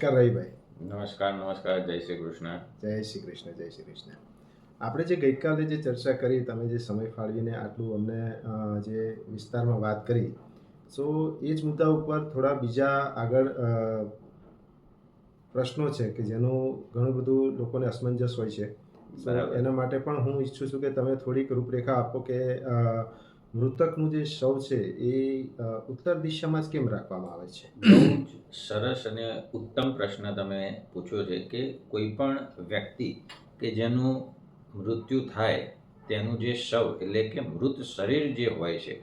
નમસ્કાર રહીભાઈ નમસ્કાર નમસ્કાર જય શ્રી કૃષ્ણ. જય શ્રી કૃષ્ણ જય શ્રી કૃષ્ણ. આપણે જે ગઈકાલે જે ચર્ચા કરી તમે જે સમય ફાળવીને આટલું અમને જે વિસ્તારમાં વાત કરી સો એ જ મુદ્દા ઉપર થોડા બીજા આગળ પ્રશ્નો છે કે જેનું ઘણું બધું લોકોને અસમંજસ હોય છે. એના માટે પણ હું ઈચ્છું છું કે તમે થોડીક રૂપરેખા આપો કે મૃતકનું જે શવ છે એ ઉત્તર દિશામાં જ કેમ રાખવામાં આવે છે? સરસ અને ઉત્તમ પ્રશ્ન તમે પૂછ્યો છે કે કોઈ પણ વ્યક્તિ કે જેનું મૃત્યુ થાય, તેનું જે શવ એટલે કે મૃત શરીર જે હોય છે,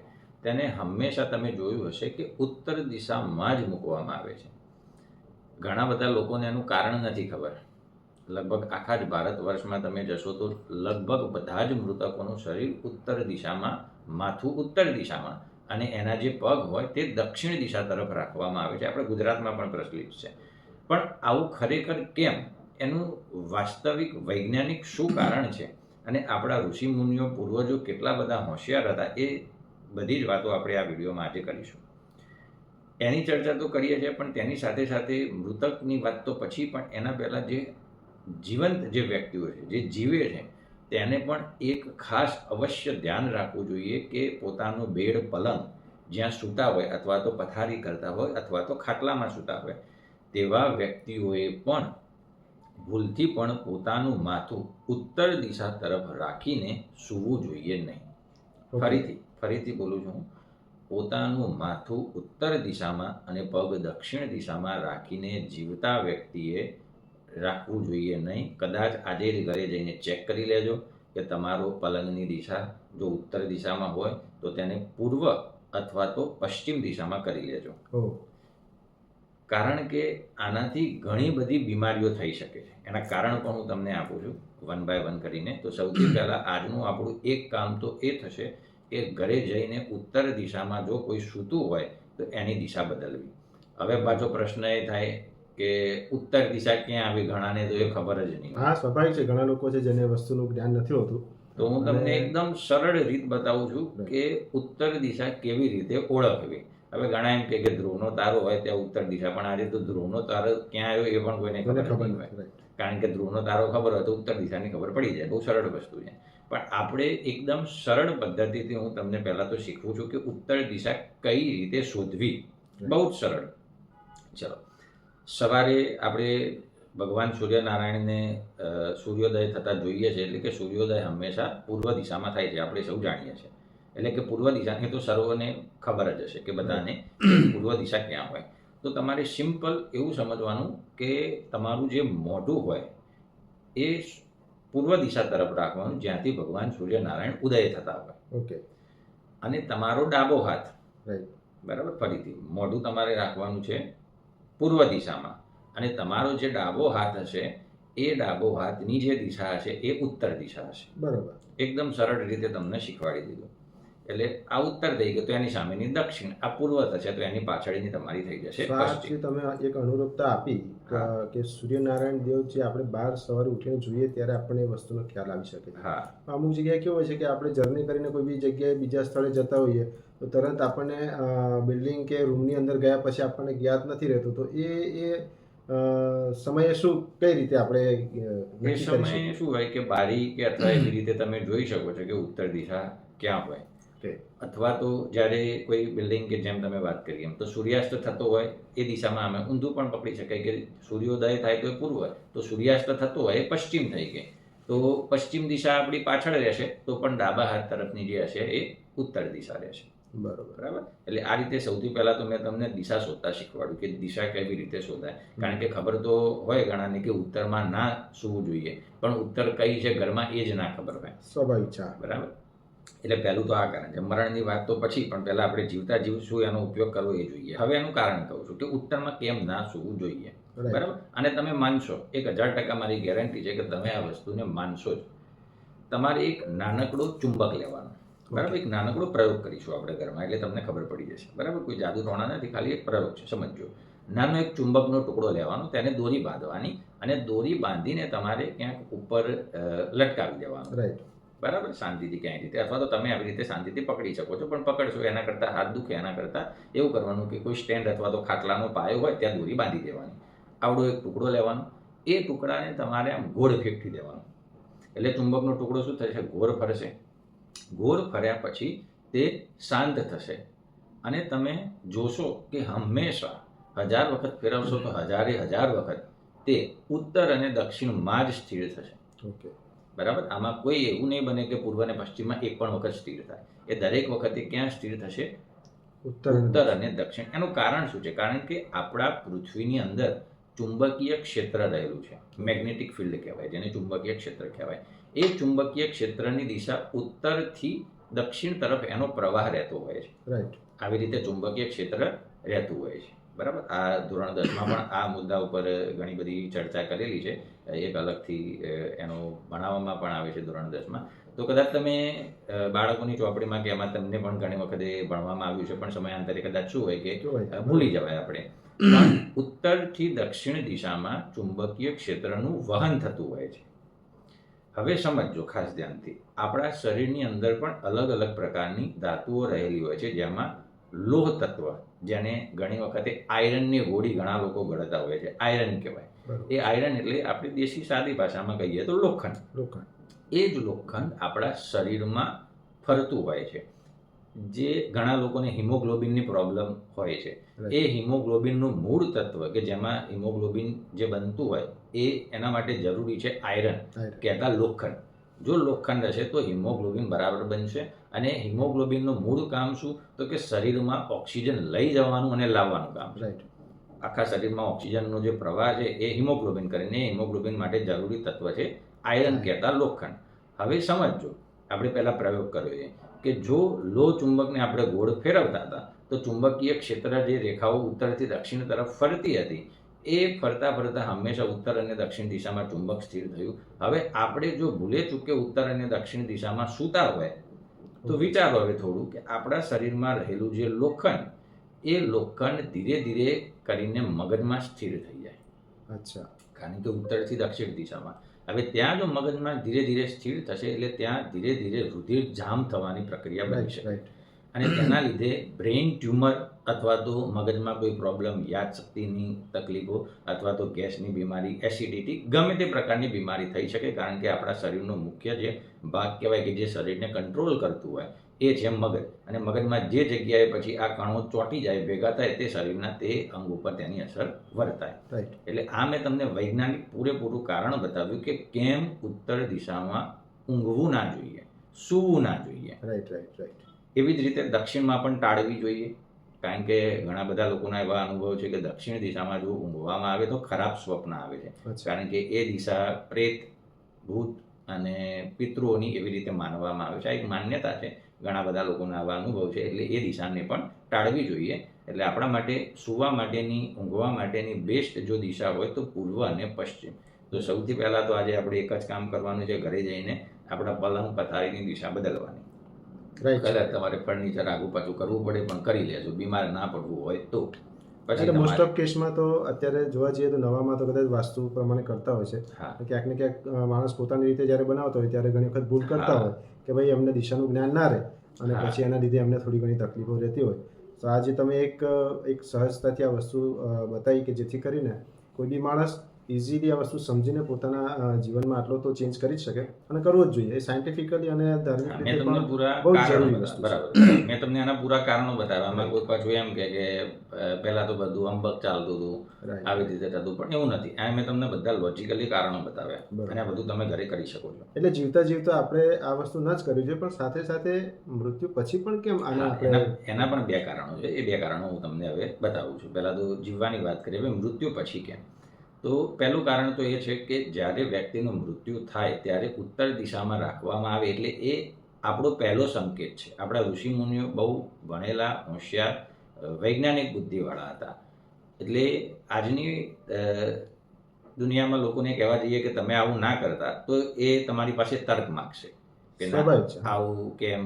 તેને હંમેશા તમે જોયું હશે કે ઉત્તર દિશામાં જ મૂકવામાં આવે છે. ઘણા બધા લોકોને એનું કારણ નથી ખબર. લગભગ આખા જ ભારત વર્ષમાં તમે જશો તો લગભગ બધા જ મૃતકોનું શરીર ઉત્તર દિશામાં માથું ઉત્તર દિશામાં અને એના જે પગ હોય તે દક્ષિણ દિશા તરફ રાખવામાં આવે છે. આપણે ગુજરાતમાં પણ પ્રચલિત છે. પણ આવું ખરેખર કેમ? એનું વાસ્તવિક વૈજ્ઞાનિક શું કારણ છે? અને આપણા ઋષિ મુનિઓ, પૂર્વજો કેટલા બધા હોશિયાર હતા એ બધી જ વાતો આપણે આ વિડીયોમાં આજે કરીશું. એની ચર્ચા તો કરીએ છીએ, પણ તેની સાથે સાથે મૃતકની વાત તો પછી પણ એના પહેલાં જે જીવંત જે વ્યક્તિઓ છે, જે જીવે છે તેને પણ એક ખાસ અવશ્ય ધ્યાન રાખવું જોઈએ કે પોતાનું બેડ પલંગ જ્યાં સૂતા હોય અથવા તો પથારી કરતા હોય અથવા તો ખાટલામાં સૂતા હોય તેવા વ્યક્તિઓએ પણ ભૂલથી પણ પોતાનું માથું ઉત્તર દિશા તરફ રાખીને સૂવું જોઈએ નહીં. ફરીથી ફરીથી બોલું છું પોતાનું માથું ઉત્તર દિશામાં અને પગ દક્ષિણ દિશામાં રાખીને જીવતા વ્યક્તિએ રાખવું જોઈએ નહીં. કદાચ આજે જ ઘરે જઈને ચેક કરી લેજો કે તમારો પલંગની દિશા જો ઉત્તર દિશામાં હોય તો તેને પૂર્વ અથવા તો પશ્ચિમ દિશામાં કરી લેજો. કારણ કે આનાથી ઘણી બધી બીમારીઓ થઈ શકે છે. એના કારણ પણ હું તમને આપું છું. વન બાય વન કરીને તો સૌથી પહેલાં આજનું આપણું એક કામ તો એ થશે કે ઘરે જઈને ઉત્તર દિશામાં જો કોઈ સૂતું હોય તો એની દિશા બદલવી. હવે પાછો પ્રશ્ન એ થાય કે ઉત્તર દિશા ક્યાં આવી ઘણાને તો એ ખબર જ નહીં હા સ્વાભાવિક છે. ઘણા લોકો છે જેને વસ્તુનું જ્ઞાન નથી હોતું. તો હું તમને એકદમ સરળ રીત બતાવું છું કે ઉત્તર દિશા કેવી રીતે ઓળખવી. હવે ઘણા એમ કે ધ્રુવનો તારો હોય ત્યાં ઉત્તર દિશા પણ આજે તો ધ્રુવનો તારો ક્યાં આવ્યો એ પણ કોઈને ખબર નહીં હોય. કારણ કે ધ્રુવનો તારો ખબર હોય તો ઉત્તર દિશાની ખબર પડી જાય. બહુ સરળ વસ્તુ છે. પણ આપણે એકદમ સરળ પદ્ધતિથી હું તમને પહેલાં તો શીખવું છું કે ઉત્તર દિશા કઈ રીતે શોધવી. બહુ જ સરળ. ચલો. સવારે આપણે ભગવાન સૂર્યનારાયણને સૂર્યોદય થતાં જોઈએ છે એટલે કે સૂર્યોદય હંમેશા પૂર્વ દિશામાં થાય છે આપણે સૌ જાણીએ છીએ. એટલે કે પૂર્વ દિશાની તો સર્વને ખબર જ હશે કે બધાને પૂર્વ દિશા ક્યાં હોય. તો તમારે સિમ્પલ એવું સમજવાનું કે તમારું જે મોઢું હોય એ પૂર્વ દિશા તરફ રાખવાનું જ્યાંથી ભગવાન સૂર્યનારાયણ ઉદય થતા હોય. ઓકે. અને તમારો ડાબો હાથ. બરાબર? ફરીથી. મોઢું તમારે રાખવાનું છે પૂર્વ દિશામાં. અને તમારો જે ડાબો હાથ હશે એ ડાબો હાથની જે દિશા હશે એ ઉત્તર દિશા હશે. બરોબર. એકદમ સરળ રીતે તમને શીખવાડી દીધું. એટલે આ ઉત્તર થઈ ગયો તો એની સામેની દક્ષિણ આ પૂર્વ થશે તો એની પાછળની તમારી થઈ જશે તમે એક અનુરૂપતા આપી કે- સૂર્યનારાયણ દેવ જે આપણે બહાર સવારે ઉઠીને જોઈએ ત્યારે આપણને એ વસ્તુનો ખ્યાલ આવી શકે. હા. અમુક જગ્યાએ કેવું હોય છે કે આપણે જર્ની કરીને કોઈ બી જગ્યાએ બીજા સ્થળે જતા હોઈએ તો તરત આપણને બિલ્ડિંગ કે રૂમની અંદર ગયા પછી આપણને જ્ઞાત નથી રહેતું. તો એ એ સમયે શું કઈ રીતે આપણે એ સમયે શું હોય કે બારી કે અથવા એવી રીતે તમે જોઈ શકો છો કે ઉત્તર દિશા ક્યાં હોય. અથવા તો જ્યારે કોઈ બિલ્ડિંગ કે જેમ તમે વાત કરી એમ તો સૂર્યાસ્ત થતો હોય એ દિશામાં અમે ઊંધું પણ પકડી શકાય કે સૂર્યોદય થાય તો પૂર્વ તો સૂર્યાસ્ત થતો હોય એ પશ્ચિમ થઈ ગઈ. તો પશ્ચિમ દિશા આપણી પાછળ રહેશે તો પણ ડાબા હાથ તરફની જે હશે એ ઉત્તર દિશા રહેશે. બરોબર. બરાબર? એટલે આ રીતે સૌથી પહેલાં તો મેં તમને દિશા શોધતા શીખવાડ્યું કે દિશા કેવી રીતે શોધાય. કારણ કે ખબર તો હોય ઘણાને કે ઉત્તરમાં ના સૂવું જોઈએ પણ ઉત્તર કઈ છે ઘરમાં એ જ ના ખબર હોય. સ્વાભાવિક છે. બરાબર? એટલે પહેલું તો આ કારણ છે. મરણની વાત તો પછી પણ પહેલાં આપણે જીવતા જીવ શું એનો ઉપયોગ કરવો એ જોઈએ. હવે એનું કારણ કહું છું કે ઉત્તરમાં કેમ ના સૂવું જોઈએ. બરાબર? અને તમે માનશો એક હજાર ટકા મારી ગેરંટી છે કે તમે આ વસ્તુને માનશો જ. તમારે એક નાનકડો ચુંબક લેવાનો. બરાબર? એક નાનકડો પ્રયોગ કરીશું આપણે ઘરમાં એટલે તમને ખબર પડી જશે. બરાબર? કોઈ જાદુ ટોણા નથી ખાલી એક પ્રયોગ છે સમજો નાનો એક ચુંબકનો ટુકડો લેવાનો તેને દોરી બાંધવાની અને દોરી બાંધીને તમારે ક્યાંક ઉપર લટકાવી દેવાનો. રાઈટ બરાબર? શાંતિથી ક્યાંય રીતે? અથવા તો તમે આવી રીતે શાંતિથી પકડી શકો છો, પણ પકડશો એના કરતાં, હાથ દુખે એના કરતાં, એવું કરવાનું કે કોઈ સ્ટેન્ડ અથવા તો ખાટલાનો પાયો હોય, ત્યાં દોરી બાંધી દેવાની. આવડો એક ટુકડો લેવાનો. એ ટુકડાને તમારે આમ ગોળ ફેંકી દેવાનો. એટલે ચુંબકનો ટુકડો શું થશે? ગોળ ફરશે. ગોળ ફર્યા પછી તે શાંત થશે. અને તમે જોશો કે હંમેશા હજાર વખત ફેરવશો તો હજારે હજાર વખત તે ઉત્તર અને દક્ષિણમાં જ સ્થિર થશે. ઓકે. બરાબર? આમાં કોઈ એવું નહીં બને કે પૂર્વ અને પશ્ચિમમાં એક પણ વખત સ્થિર થાય. એ દરેક વખતે ક્યાં સ્થિર થશે? ઉત્તર અને ઉત્તર અને દક્ષિણ. એનું કારણ શું છે? કારણ કે આપણા પૃથ્વીની અંદર ચુંબકીય ક્ષેત્ર રહેલું છે. મેગ્નેટિક ફિલ્ડ કહેવાય જેને ચુંબકીય ક્ષેત્ર કહેવાય. એ ચુંબકીય ક્ષેત્રની દિશા ઉત્તરથી દક્ષિણ તરફ એનો પ્રવાહ રહેતો હોય છે. રાઈટ આવી રીતે ચુંબકીય ક્ષેત્ર રહેતું હોય છે. બરાબર? આ ધોરણ દસમાં પણ આ મુદ્દા ઉપર ઘણી બધી ચર્ચા કરેલી છે. એક અલગથી એનો ભણાવવામાં પણ આવે છે ધોરણ દસમાં. તો કદાચ તમે બાળકોની ચોપડીમાં કે એમાં તમને પણ ઘણી વખતે ભણવામાં આવ્યું છે પણ સમયાંતરે કદાચ શું હોય કે ભૂલી જવાય આપણે. ઉત્તરથી દક્ષિણ દિશામાં ચુંબકીય ક્ષેત્રનું વહન થતું હોય છે. હવે સમજો ખાસ ધ્યાનથી. આપણા શરીરની અંદર પણ અલગ અલગ પ્રકારની ધાતુઓ રહેલી હોય છે જેમાં લોહ તત્વ જેને ઘણી વખતે આયરનની ગોળી ઘણા લોકો ગળતા હોય છે. આયરન કહેવાય. એ આયરન એટલે આપણી દેશી સાદી ભાષામાં કહીએ તો લોખંડ. લોખંડ. એ જ લોખંડ આપણા શરીરમાં ફરતું હોય છે. જે ઘણા લોકોને હિમોગ્લોબિનની પ્રોબ્લેમ હોય છે. એ હિમોગ્લોબિનનું મૂળ તત્વ કે જેમાં હિમોગ્લોબિન જે બનતું હોય એ એના માટે જરૂરી છે આયરન. કહેતા લોખંડ. જો લોખંડ હશે તો હિમોગ્લોબિન બરાબર બનશે. અને હિમોગ્લોબિનનું મૂળ કામ શું? તો કે શરીરમાં ઓક્સિજન લઈ જવાનું અને લાવવાનું કામ રાઈટ આખા શરીરમાં ઓક્સિજનનો જે પ્રવાહ છે એ હિમોગ્લોબિન કરીને હિમોગ્લોબિન માટે જરૂરી તત્વ છે આયરન કહેતા લોખંડ. હવે સમજો આપણે પહેલા પ્રયોગ કર્યો છે કે જો લો ચુંબકને આપણે ગોળ ફેરવતા હતા તો ચુંબકીય ક્ષેત્ર જે રેખાઓ ઉત્તરથી દક્ષિણ તરફ ફરતી હતી એ ફરતા ફરતા હંમેશા ઉત્તર અને દક્ષિણ દિશામાં ચુંબક સ્થિર થયું. હવે આપણે જો ભૂલે ચૂકે ઉત્તર અને દક્ષિણ દિશામાં સૂતા હોય તો વિચારો હવે થોડું કે આપણા શરીરમાં રહેલું જે લોખંડ એ લોખંડ ધીરે ધીરે કરીને મગજમાં સ્થિર થઈ જાય. અચ્છા. કારણ કે ઉત્તરથી દક્ષિણ દિશામાં. હવે ત્યાં જો મગજમાં ધીરે ધીરે સ્થિર થશે એટલે ત્યાં ધીરે ધીરે રુધિર જામ થવાની પ્રક્રિયા બની શકે. અને તેના લીધે બ્રેઇન ટ્યુમર અથવા તો મગજમાં કોઈ પ્રોબ્લેમ યાદશક્તિની તકલીફો અથવા તો ગેસની બીમારી એસિડિટી ગમે તે પ્રકારની બીમારી થઈ શકે કારણ કે આપણા શરીરનો મુખ્ય જે ભાગ કહેવાય કે જે શરીરને કંટ્રોલ કરતું હોય એ છે મગજ. અને મગજમાં જે જગ્યાએ પછી આ કણો ચોંટી જાય ભેગા થાય તે શરીરના તે અંગ ઉપર તેની અસર વર્તાય. એટલે આ મેં તમને વૈજ્ઞાનિક પૂરેપૂરું કારણ બતાવ્યું કે કેમ ઉત્તર દિશામાં ઊંઘવું ના જોઈએ સૂવું ના જોઈએ. રાઈટ રાઈટ રાઈટ એવી જ રીતે દક્ષિણમાં પણ ટાળવી જોઈએ. કારણ કે ઘણા બધા લોકોના એવા અનુભવ છે કે દક્ષિણ દિશામાં જો ઊંઘવામાં આવે તો ખરાબ સ્વપ્ન આવે છે. કારણ કે એ દિશા પ્રેત ભૂત અને પિતૃઓની એવી રીતે માનવામાં આવે છે. આ એક માન્યતા છે ઘણા બધા લોકોના આવા અનુભવ છે. એટલે એ દિશાને પણ ટાળવી જોઈએ. એટલે આપણા માટે સૂવા માટેની ઊંઘવા માટેની બેસ્ટ જો દિશા હોય તો પૂર્વ અને પશ્ચિમ. તો સૌથી પહેલાં તો આજે આપણે એક જ કામ કરવાનું છે. ઘરે જઈને આપણા પલંગ પથારીની દિશા બદલવાની. કદાચ તમારે ફર્નિચર આગુ પાછું કરવું પડે પણ કરી લેજો. બીમાર ના પડવું હોય તો. પછી મોસ્ટ ઓફ કેસમાં તો અત્યારે જોવા જઈએ તો નવામાં તો કદાચ વાસ્તુ પ્રમાણે કરતા હોય છે. ક્યાંક ને ક્યાંક માણસ પોતાની રીતે જ્યારે બનાવતો હોય ત્યારે ઘણી વખત ભૂલ કરતા હોય કે ભાઈ અમને દિશાનું જ્ઞાન ના રહે. અને પછી એના લીધે અમને થોડી ઘણી તકલીફો રહેતી હોય. તો આજે તમે એક એક સહજતાથી આ વસ્તુ બતાવી કે જેથી કરીને કોઈ બી માણસ ઇઝીલી આ વસ્તુ સમજીને પોતાના જીવનમાં આટલો તો ચેન્જ કરી જ શકે. અને કરવો જ જોઈએ. એ સાયન્ટિફિકલી અને ધાર્મિક રીતે મેં તમને પૂરા કારણો. બરાબર. મેં તમને આના પૂરા કારણો બતાવ્યા. અમે કોઈ પાછું એમ કે કે પહેલા તો બધું અંબક ચાલતું હતું. આવી રીતે થતું પણ એવું નથી. આ મેં તમને બધા લોજિકલી કારણો બતાવ્યા. અને આ બધું તમે ઘરે કરી શકો છો. એટલે જીવતા જીવતા આપણે આ વસ્તુ ન જ કરવી જોઈએ પણ સાથે સાથે મૃત્યુ પછી પણ કેમ આના એના એના પણ બે કારણો છે. એ બે કારણો હું તમને હવે બતાવું છું. પહેલા તો જીવવાની વાત કરીએ. હવે મૃત્યુ પછી કેમ? તો પહેલું કારણ તો એ છે કે જ્યારે વ્યક્તિનું મૃત્યુ થાય ત્યારે ઉત્તર દિશામાં રાખવામાં આવે એટલે એ આપણો પહેલો સંકેત છે. આપણા ઋષિમુનિઓ બહુ ભણેલા હોશિયાર વૈજ્ઞાનિક બુદ્ધિવાળા હતા. એટલે આજની દુનિયામાં લોકોને કહેવા જઈએ કે તમે આવું ના કરતા તો એ તમારી પાસે તર્ક માગશે કે. આવું કેમ?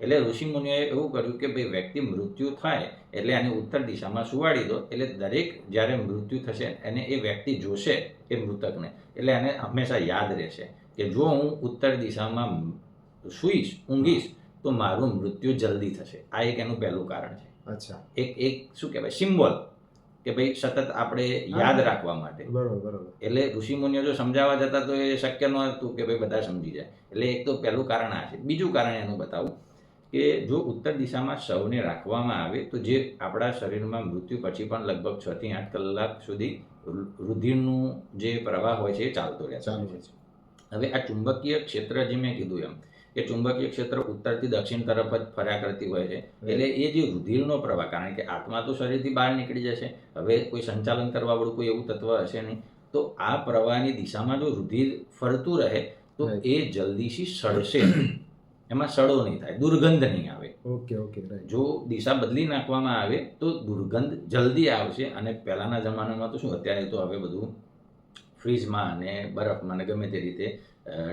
એટલે ઋષિમુનિઓએ એવું કર્યું કે ભાઈ વ્યક્તિ મૃત્યુ થાય એટલે આને ઉત્તર દિશામાં સુવાડી દો એટલે દરેક જ્યારે મૃત્યુ થશે એને એ વ્યક્તિ જોશે એ મૃતકને. એટલે એને હંમેશા યાદ રહેશે કે જો હું ઉત્તર દિશામાં સૂઈશ ઊંઘીશ તો મારું મૃત્યુ જલ્દી થશે. આ એક એનું પહેલું કારણ છે. અચ્છા. એક એક શું કહેવાય? સિમ્બોલ કે ભાઈ સતત આપણે યાદ રાખવા માટે. બરોબર બરોબર. એટલે ઋષિમુનિઓ જો સમજાવવા જતા તો એ શક્ય ન હતું કે ભાઈ બધા સમજી જાય. એટલે એક તો પહેલું કારણ આ છે. બીજું કારણ એનું બતાવું કે જો ઉત્તર દિશામાં શવને રાખવામાં આવે તો જે આપણા શરીરમાં મૃત્યુ પછી પણ લગભગ છ થી આઠ કલાક સુધી રુધિરનું જે પ્રવાહ હોય છે એ ચાલતો રહે છે. હવે આ ચુંબકીય ક્ષેત્ર જે મેં કીધું એમ કે ચુંબકીય ક્ષેત્ર ઉત્તરથી દક્ષિણ તરફ જ ફર્યા કરતી હોય છે. એટલે એ જે રુધિરનો પ્રવાહ કારણ કે આત્મા તો શરીરથી બહાર નીકળી જશે હવે કોઈ સંચાલન કરવા વાળું કોઈ એવું તત્વ હશે નહીં તો આ પ્રવાહની દિશામાં જો રુધિર ફરતું રહે તો એ જલ્દીથી સડશે. એમાં સડો નહીં થાય દુર્ગંધ નહીં આવે. ઓકે ઓકે જો દિશા બદલી નાખવામાં આવે તો દુર્ગંધ જલ્દી આવશે અને પહેલાંના જમાનામાં તો શું અત્યારે તો હવે બધું ફ્રીજમાં અને બરફમાં ને ગમે તે રીતે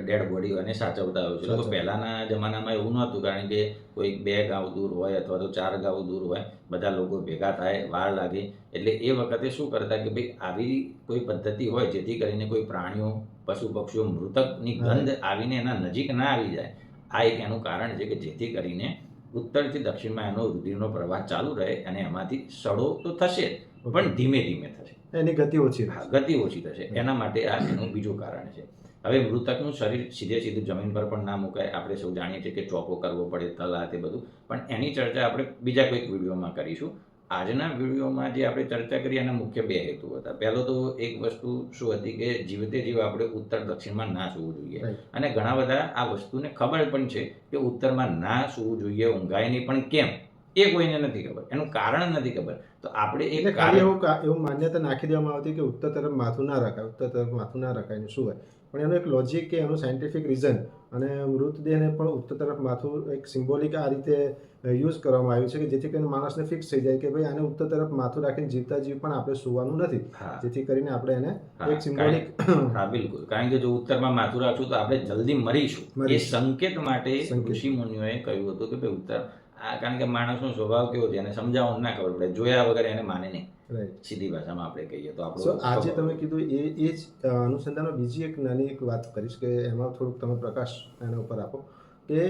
ડેડ બોડી અને સાચવતા હોય છે. તો પહેલાના જમાનામાં એવું નહોતું કારણ કે કોઈ બે ગાંવ દૂર હોય અથવા તો ચાર ગાંવ દૂર હોય બધા લોકો ભેગા થાય વાર લાગે. એટલે એ વખતે શું કરતા કે ભાઈ આવી કોઈ પદ્ધતિ હોય જેથી કરીને કોઈ પ્રાણીઓ પશુ પક્ષીઓ મૃતકની ગંધ આવીને એના નજીક ના આવી જાય. આ એક એનું કારણ છે કે જેથી કરીને ઉત્તરથી દક્ષિણમાં એનો રુધિરનો પ્રવાહ ચાલુ રહે અને એમાંથી સડો તો થશે જ, પણ ધીમે ધીમે થશે. એની ગતિ ઓછી હા, ગતિ ઓછી થશે. એના માટે આ એનું બીજું કારણ છે. હવે મૃતકનું શરીર સીધે સીધું જમીન પર પણ ના મુકાય. આપણે સૌ જાણીએ છીએ કે ચોકો કરવો પડે તલા તે બધું. પણ એની ચર્ચા આપણે બીજા કોઈક વિડીયોમાં કરીશું. આજના વિડીયોમાં જે આપણે ચર્ચા કરી એના મુખ્ય બે હેતુ હતા. પહેલો તો એક વસ્તુ શું હતી કે જીવતે જીવ આપણે ઉત્તર દક્ષિણમાં ના સુવું જોઈએ. અને ઘણા બધા આ વસ્તુને ખબર પણ છે કે ઉત્તરમાં ના સુવું જોઈએ ઊંઘાય નહીં પણ કેમ? એ કોઈને નથી ખબર. એનું કારણ નથી ખબર. તો આપણે એટલે એક એવું એવું માન્યતા નાખી દેવામાં આવતી કે ઉત્તર તરફ માથું ના રખાય ઉત્તર તરફ માથું ના રખાય શું હોય? પણ એનું એક લોજિક કે એનું સાયન્ટિફિક રીઝન અને મૃતદેહને પણ ઉત્તર તરફ માથું એક સિમ્બોલિક આ રીતે યુઝ કરવામાં આવ્યું છે કે જેથી કરીને માણસને ફિક્સ થઈ જાય કે ભાઈ આને ઉત્તર તરફ માથું રાખીને જીવતા જીવ પણ આપણે સુવાનું નથી. જેથી કરીને આપણે એને એક સિમ્બોલિક હા બિલકુલ. કારણ કે જો ઉત્તરમાં માથું રાખશું તો આપણે જલ્દી મરીશું. એ સંકેત માટે. ઋષિ મુનિઓએ કહ્યું હતું કે ભાઈ ઉત્તર આ કારણ કે માણસનો સ્વભાવ કેવો છે? એને સમજાવવાનું ના ખબર પડે. જોયા વગર એને માને નહીં. સીધી ભાષામાં આપણે કહીએ તો આપણે આજે તમે કીધું એ એ જ અનુસંધાનમાં બીજી એક નાની એક વાત કરીશ કે એમાં થોડુંક તમે પ્રકાશ એના ઉપર આપો કે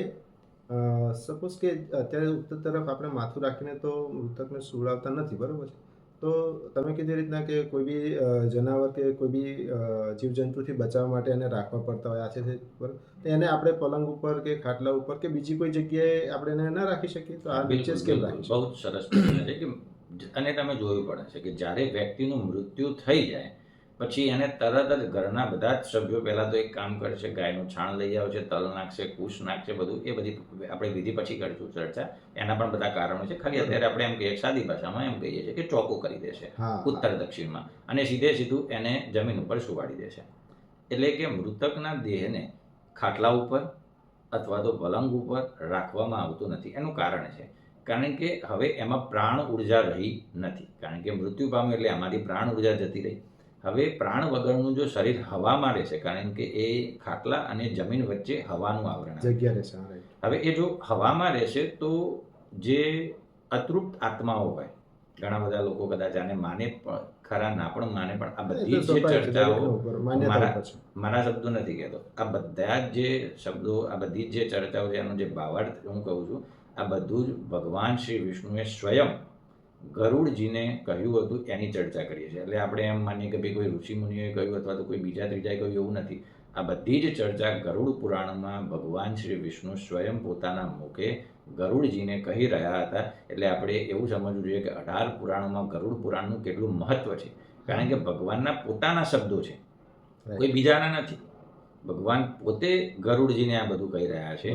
સપોઝ કે અત્યારે ઉત્તર તરફ આપણે માથું રાખીને તો મૃતકને સુવડાવતા નથી બરાબર છે? તો તમે કીધી રીતના કે કોઈ બી જનાવર કે કોઈ બી જીવજંતુથી બચાવવા માટે એને રાખવા પડતા હોય આ છે બરાબર? તો એને આપણે પલંગ ઉપર કે ખાટલા ઉપર કે બીજી કોઈ જગ્યાએ આપણે એને ના રાખી શકીએ? તો આ બીચેસ કેમ રાખી બહુ સરસ છે કે અને તમે જોયું પડે છે કે જ્યારે વ્યક્તિનું મૃત્યુ થઈ જાય પછી એને તરત જ ઘરના બધા જ સભ્યો પહેલાં તો એક કામ કરશે ગાયનું છાણ લઈ આવશે તલ નાખશે કુશ નાખશે બધું એ બધી આપણે વિધિ પછી કરીશું ચર્ચા. એના પણ બધા કારણો છે. ખાલી અત્યારે આપણે એમ કહીએ સાદી ભાષામાં એમ કહીએ છીએ કે ચોખ્ખું કરી દેશે ઉત્તર દક્ષિણમાં. અને સીધે સીધું એને જમીન ઉપર સુવાડી દેશે. એટલે કે મૃતકના દેહને ખાટલા ઉપર અથવા તો પલંગ ઉપર રાખવામાં આવતું નથી. એનું કારણ છે. કારણ કે હવે એમાં પ્રાણ ઊર્જા રહી નથી. કારણ કે મૃત્યુ પામ્યું એટલે એમાંથી પ્રાણ ઊર્જા જતી રહી. હવે પ્રાણ વગરનું જો શરીર હવામાં રહેશે કારણ કે એ ખાટલા અને જમીન વચ્ચે હવાનું આવરણ જગ્યા રહેશે હવે એ જો હવામાં રહેશે તો જે અતૃપ્ત આત્માઓ હોય ઘણા બધા લોકો કદાચ આને માને પણ ખરા ના પણ માને પણ આ બધી જ ચર્ચાઓ મારા- શબ્દો નથી કહેતો. આ બધા જ જે શબ્દો આ બધી જ જે ચર્ચાઓ છે એનો જે ભાવાર્થ હું કહું છું આ બધું જ ભગવાન શ્રી વિષ્ણુએ સ્વયં ગરુડજીને કહ્યું હતું એની ચર્ચા કરીએ છીએ. એટલે આપણે એમ માનીએ કે ભાઈ કોઈ ઋષિ મુનિઓએ કહ્યું અથવા તો કોઈ બીજા ત્રીજાએ કહ્યું એવું નથી. આ બધી જ ચર્ચા ગરુડ પુરાણમાં ભગવાન શ્રી વિષ્ણુ સ્વયં પોતાના મુખે ગરુડજીને કહી રહ્યા હતા. એટલે આપણે એવું સમજવું જોઈએ કે અઢાર પુરાણોમાં ગરુડ પુરાણનું કેટલું મહત્વ છે. કારણ કે ભગવાનના પોતાના શબ્દો છે. કોઈ બીજાના નથી. ભગવાન પોતે ગરુડજીને આ બધું કહી રહ્યા છે.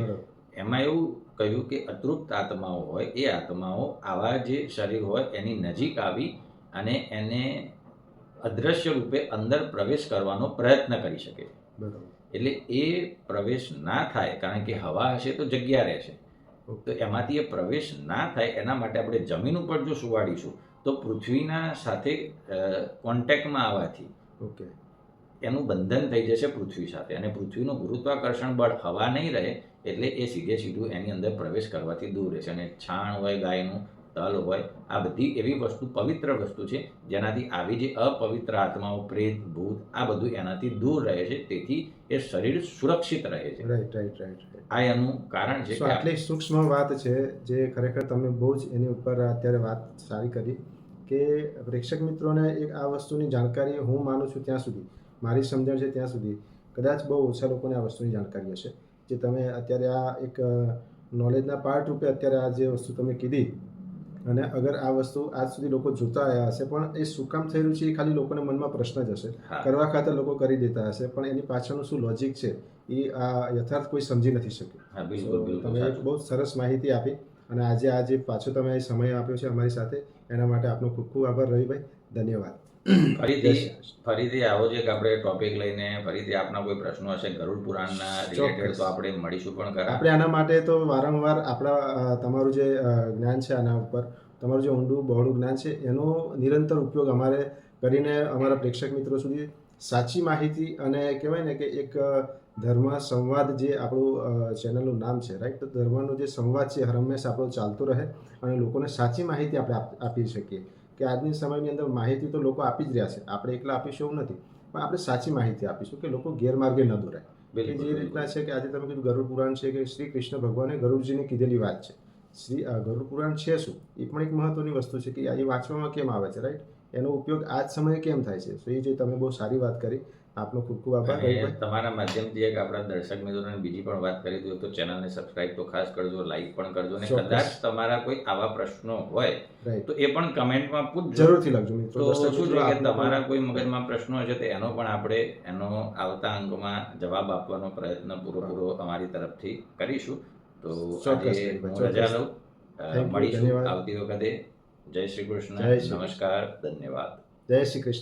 એમાં એવું કહ્યું કે અતૃપ્ત આત્માઓ હોય એ આત્માઓ આવા જે શરીર હોય એની નજીક આવી અને એને અદ્રશ્ય રૂપે અંદર પ્રવેશ કરવાનો પ્રયત્ન કરી શકે. એટલે એ પ્રવેશ ના થાય કારણ કે હવા હશે તો જગ્યા રહેશે. તો એમાંથી એ પ્રવેશ ના થાય એના માટે આપણે જમીન ઉપર જો સુવાડીશું તો પૃથ્વીના સાથે કોન્ટેક્ટમાં આવવાથી ઓકે. એનું બંધન થઈ જશે પૃથ્વી સાથે. અને પૃથ્વીનું ગુરુત્વાકર્ષણ બળ હવા નહીં રહે એટલે એ સીધે સીધું એની અંદર પ્રવેશ કરવાથી દૂર રહેશે. અને છાણ હોય ગાયનું તલ હોય આ બધી એવી વસ્તુ પવિત્ર વસ્તુ છે જેનાથી આવી જે અપવિત્ર આત્માઓ પ્રેત ભૂત આ બધું એનાથી દૂર રહે છે. તેથી એ શરીર સુરક્ષિત રહે છે. રાઈટ રાઈટ રાઈટ આ એનું કારણ છે આટલી સૂક્ષ્મ વાત છે જે ખરેખર તમે બહુ જ એની ઉપર અત્યારે વાત સારી કરી કે પ્રેક્ષક મિત્રોને એક આ વસ્તુની જાણકારી હું માનું છું ત્યાં સુધી. મારી સમજણ છે ત્યાં સુધી. કદાચ બહુ ઓછા લોકોને આ વસ્તુની જાણકારી હશે. જે તમે અત્યારે આ એક નોલેજના પાર્ટ રૂપે અત્યારે આ જે વસ્તુ તમે કીધી. અને અગર આ વસ્તુ આજ સુધી લોકો જોતા આવ્યા હશે પણ એ શું કામ થઈ રહ્યું છે એ ખાલી લોકોના મનમાં પ્રશ્ન જ હશે. કરવા ખાતર લોકો કરી દેતા હશે પણ એની પાછળનું શું લોજિક છે એ આ યથાર્થ કોઈ સમજી નથી શક્યું તમે એક બહુ સરસ માહિતી આપી અને આજે આજે પાછો તમે સમય આપ્યો છે અમારી સાથે એના માટે આપનો ખૂબ ખૂબ આભાર રવિભાઈ. ધન્યવાદ. ફરીથી ફરીથી આવો જ એક આપણે ટોપિક લઈને ફરીથી આપના કોઈ પ્રશ્નો હશે ગરુડ પુરાણના રિલેટેડ તો આપણે મળીશું પણ ખરા. આપણે આના માટે તો વારંવાર આપણા તમારું જે જ્ઞાન છે આના ઉપર તમારું જે ઊંડું બહોળું જ્ઞાન છે એનો નિરંતર ઉપયોગ અમારે કરીને અમારા પ્રેક્ષક મિત્રો સુધી સાચી માહિતી અને કહેવાય ને કે એક ધર્મ સંવાદ જે આપણું ચેનલનું નામ છે રાઈટ તો ધર્મનો જે સંવાદ છે હર હંમેશ આપણો ચાલતો રહે અને લોકોને સાચી માહિતી આપણે આપી શકીએ. કે આજની સમયની અંદર માહિતી તો લોકો આપી જ રહ્યા છે. આપણે એકલા આપીશું એવું નથી. પણ આપણે સાચી માહિતી આપીશું કે લોકો ગેરમાર્ગે ન દોરાય. કે જે રીતના છે કે આજે તમે કીધું ગરુડ પુરાણ છે કે શ્રી કૃષ્ણ ભગવાને ગરુડજીને કીધેલી વાત છે. શ્રી ગરુડ પુરાણ છે શું? એ પણ એક મહત્વની વસ્તુ છે કે આજે એ વાંચવામાં કેમ આવે છે રાઈટ એનો ઉપયોગ આ જ સમયે કેમ થાય છે? તો એ જે તમે બહુ સારી વાત કરી આપનો ખૂબ ખૂબ આભાર. તમારા માધ્યમથી એક આપણા દર્શક મિત્રોને બીજી પણ વાત કરી દઉં તો ચેનલને સબસ્ક્રાઇબ તો ખાસ કરજો લાઈક પણ કરજો અને કદાચ તમારા કોઈ આવા પ્રશ્નો હોય તો એ પણ કમેન્ટમાં પૂછજો. જરૂરથી લખજો મિત્રો. તો શું છે કે તમારા કોઈ મગજમાં પ્રશ્નો હશે તો એનો પણ આપણે એનો આવતા અંગમાં જવાબ આપવાનો પ્રયત્ન પૂરો અમારી તરફથી કરીશું. તો આજે રજા લઉં. મળીશું આવતી વખતે. જય શ્રી કૃષ્ણ. જય. નમસ્કાર. ધન્યવાદ. જય શ્રી કૃષ્ણ.